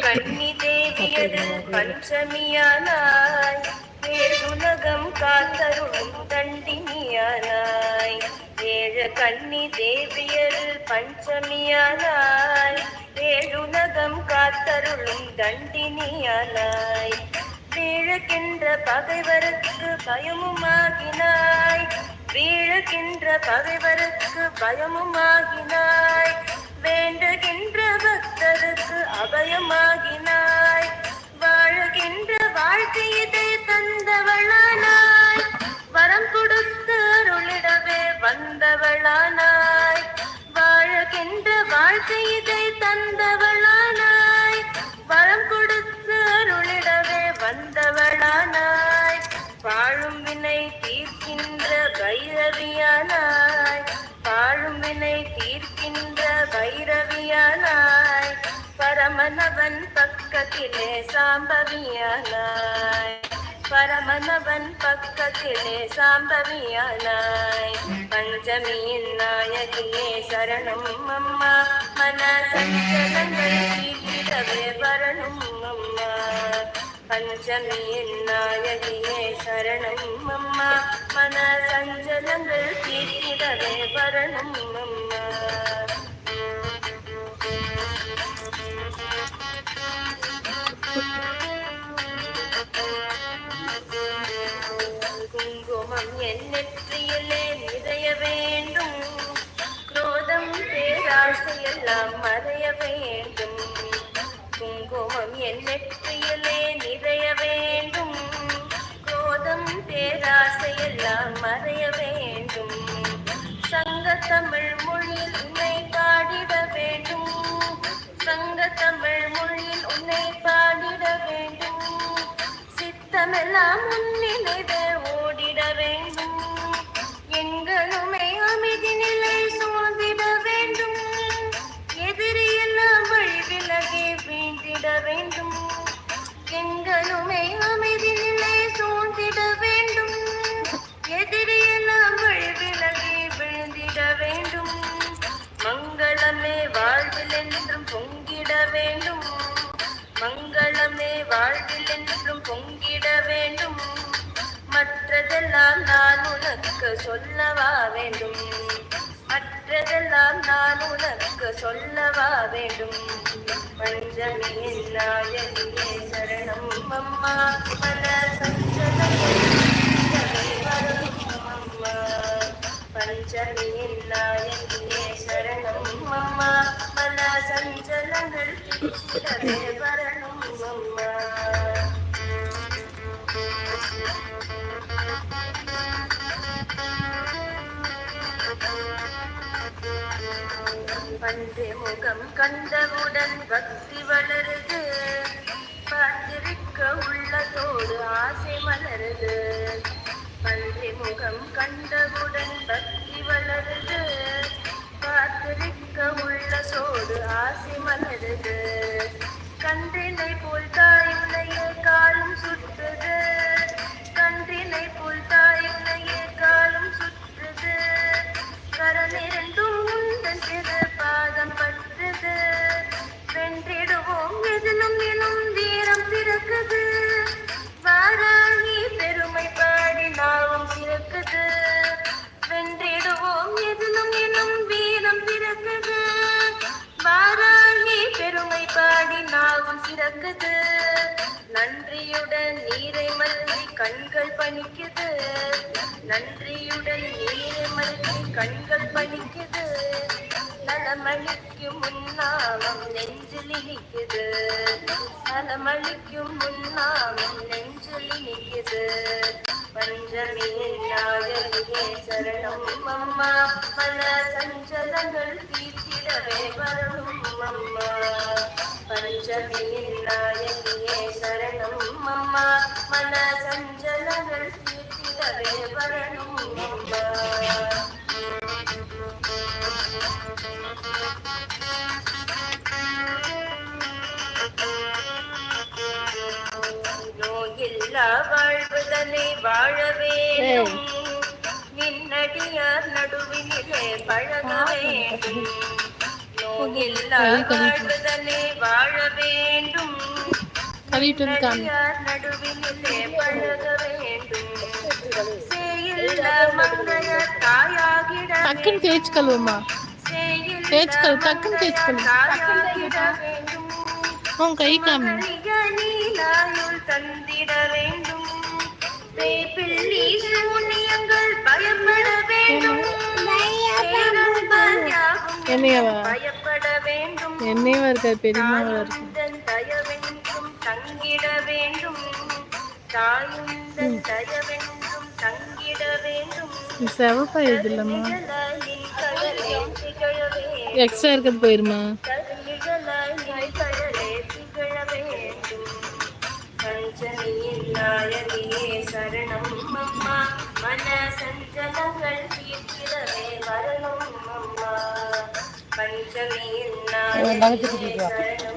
கண்ணி தேவியது பஞ்சமியானாய் ஏழுலகம் காத்தருளும் தண்டினியானாய். ஏழு கண்ணி தேவியது பஞ்சமியானாய் ஏழுலகம் காத்தருளும் தண்டினியானாய். வீழுகின்ற பகைவருக்கு பயமுமாகினாய் வீழுகின்ற பகைவருக்கு பயமுமாகினாய். வேண்டுகின்ற பக்தர் அபயமாகினாய். வாழ்கின்ற வாழ்க்கை தந்தவளானாய். வரம் கொடுத்து அருளிடவே வந்தவளானாய். வாழ்கின்ற வாழ்க்கை தந்தவளானாய். வரம் கொடுத்து அருளிடவே வந்தவளானாய். வாழும் வினை தீர்க்கின்ற பைரவியானாய். வாழும் வினை தீர்க்கின்ற பைரவி பரமனவன் பக்கத்திலே சாம்பவியானாய். பரமனவன் பக்கத்திலே சாம்பவியானாய். பஞ்சமியின் நாயகியே சரணம் அம்மா. மன சஞ்சலங்கள் வரணும் அம்மா. பஞ்சமியின் நாயகியே சரணம் அம்மா. மன சஞ்சலங்கள் தீர்த்திடவே வரணும் அம்மா. குங்குமம் என் நெற்றியிலே நிறைய வேண்டும். குரோதம் பேராசையெல்லாம் மறைய வேண்டும். குங்குமம் என் நெற்றியிலே நிறைய வேண்டும். குரோதம் பேராசையெல்லாம் மறைய வேண்டும். சங்க தமிழ் மொழியில் உன்னை பாடிட வேண்டும். சங்க தமிழ் மொழியில் உன்னை பாடிட வேண்டும். சித்தமெல்லாம் உன்னிலே வேண்டும் உனக்கு சொல்லவா வேண்டும்? மற்றதெல்லாம் நான் உனக்கு சொல்லவா வேண்டும்? பஞ்சமியின் நாயகியே சரணம் அம்மா. பல சஞ்சலங்கள் வரும் அம்மா பஞ்சமியின் நாயகியே சரணம் அம்மா. பல சஞ்சலங்கள் பன்றி முகம் கண்டவுடன் பக்தி வளருது. பார்த்திருக்க உள்ளதோடு ஆசை மலருது. நாவும் நன்றியுடன் நீரை மல்கி கண்கள் பணிக்குது. நன்றியுடன் நீரை மல்கி கண்கள் பணிக்குது. நலமளிக்கும் முன்னாமம் நெஞ்சில் இனிக்குது. நலமளிக்கும் முன்னாமம் நெஞ்சில் இனிக்குது. பஞ்சமியின் நாயகியே சரணம். அம்மா பல சஞ்சலங்கள் தீர்த்திடவே வரணும் அம்மா. பஞ்சமியின் நாயகியே சரணம் அம்மா மன சஞ்சலங்கள் தீர்த்திடவே வரணும் அம்மா நோயில்லா வாழ்வுதனை வாழ வேண்டும் நின்னடியார் நடுவினிலே பழக வேண்டும். வாழ வேண்டும் கழுவிட்டு வந்து காமி நடிகார் நடுவினிலே பழக வேண்டும் சேயில்ல மங்கைய தாயாகிட டக்குன்னு தேய்ச்சி கழுவுமா சேயில்ல தேய்ச்சி கழு, டக்குன்னு மங்கைய தேய்ச்சி கழு. தாயாகிட வேண்டும் உன் கை காமி மகளிக நீலாயுள் தந்திட வேண்டும் பேய்பிள்ளி சூனியங்கள் பயப்பட வேண்டும் பேரன்பர் யாவும் என்னையவா பயப்பட வேண்டும் என்னையவா இருக்காது தாயுந்தன் தயவென்றும் தங்கிட வேண்டும். தாயுந்தன் தயவென்றும் தங்கிட வேண்டும். செவப்பா இது இல்லம்மா நிழலாலில் கடலே திகழ வேண்டும் எக்ஸ்ட்ரா இருக்கிறது போயிருமா? சரணம் அம்மா. மன சஞ்சலங்கள் வரணும் அம்மா. பஞ்சமியின் நாயகியே சரணம்